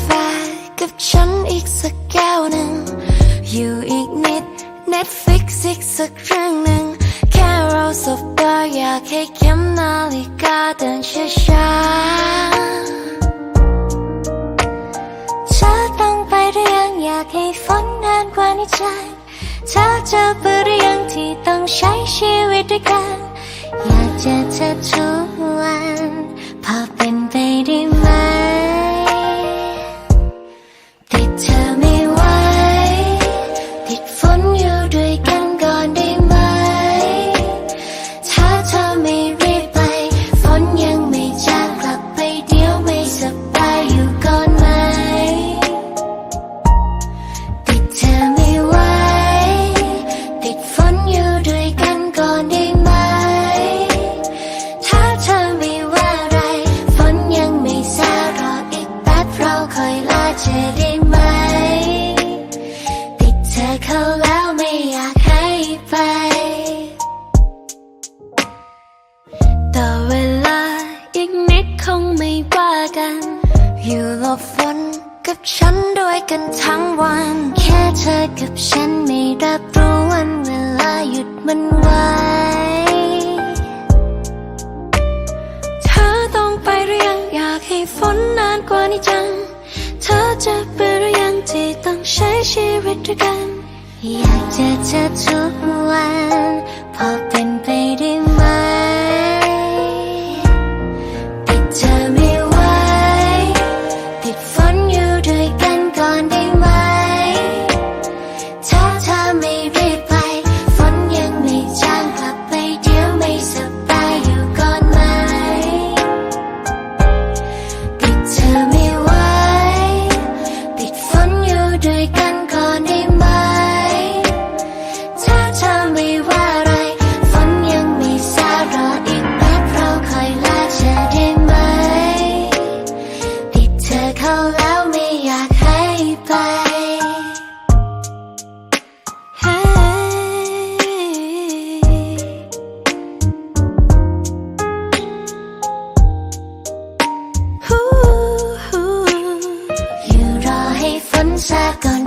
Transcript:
แฟกับฉันอีกสักแก้วหนึ่ง อยู่อีกนิด Netflix อีกสักเรื่องหนึ่ง แค่เราสบตาอยากให้เข็มนาฬิกาเดินช้าๆเธอต้องไปหรือยังอยากให้ฝนนานกว่านี้ใจเธอจะเบื่อหรือยังที่ต้องใช้ชีวิตด้วยกัน อยากเจอเธอทุกวันพอเป็นไปได้ กัน อยู่หลบฝนกับฉันด้วยกันทั้งวัน แค่เธอกับฉันไม่รับรู้วันเวลาหยุดมันไว้เธอต้องไปหรือยังอยากให้ฝนนานกว่านี้จัง เธอจะเบื่อหรือยังที่ต้องใช้ชีวิตด้วยกัน อยากเจอเธอทุกวันพอเป็นไป inside